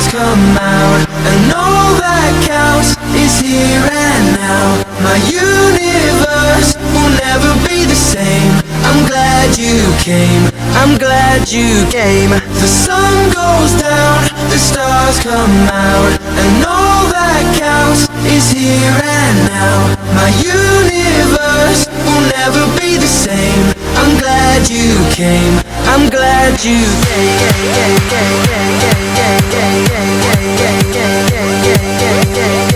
stars come out, and all that counts is here and now. My universe will never be the same. I'm glad you came, I'm glad you came. The sun goes down, the stars come out, and all is here and now. My universe will never be the same. I'm glad you came. I'm glad you Я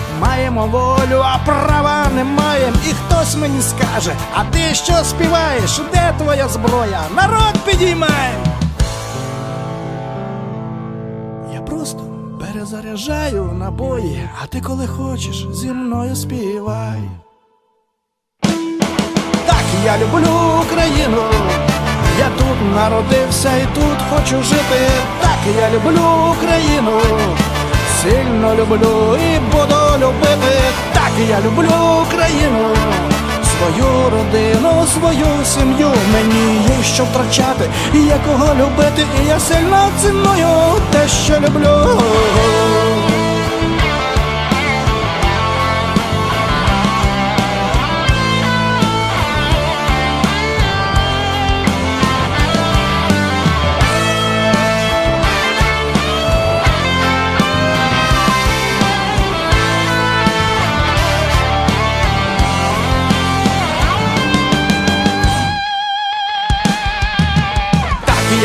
Маємо волю, а права не маємо. І хтось мені скаже, а ти що співаєш? Де твоя зброя? Народ підіймай! Я просто перезаряджаю набої, а ти коли хочеш, зі мною співай. Так, я люблю Україну. Я тут народився і тут хочу жити. Так, я люблю Україну. Сильно люблю і буду любити. Так, я люблю Україну. Свою родину, свою сім'ю мені є що втрачати, і є любити, і я сильно ціную те, що люблю.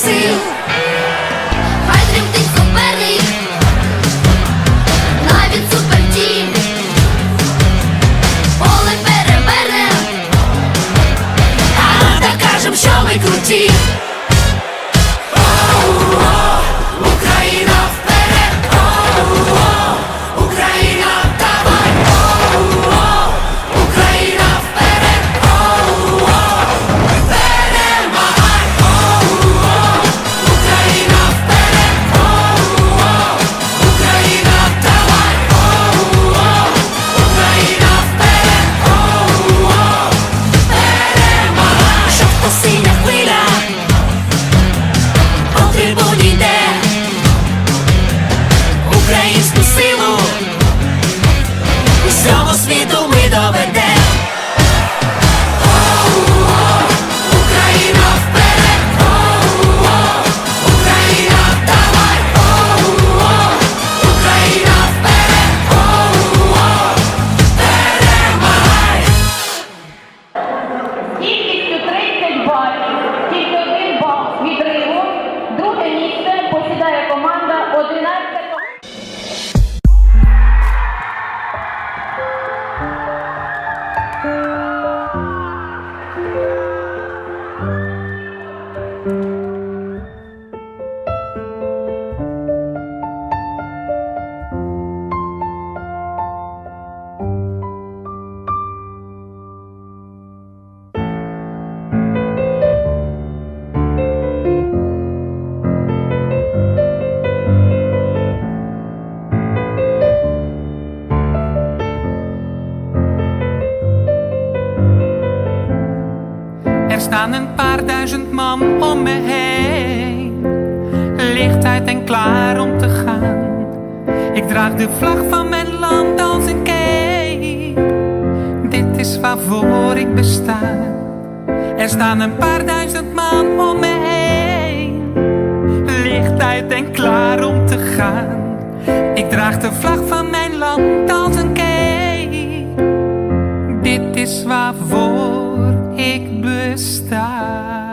Сил! Хай тремтить суперник, навіть супертім. Поле перевернем, А докажем, що ми круті! Er staan een paar duizend man om me heen. Licht uit en klaar om te gaan. Ik draag de vlag van mijn land als een cape. Dit is waarvoor ik besta. Er staan een paar duizend man om me heen. Licht uit en klaar om te gaan. Ik draag de vlag van mijn land als een cape. Dit is waarvoor ik besta.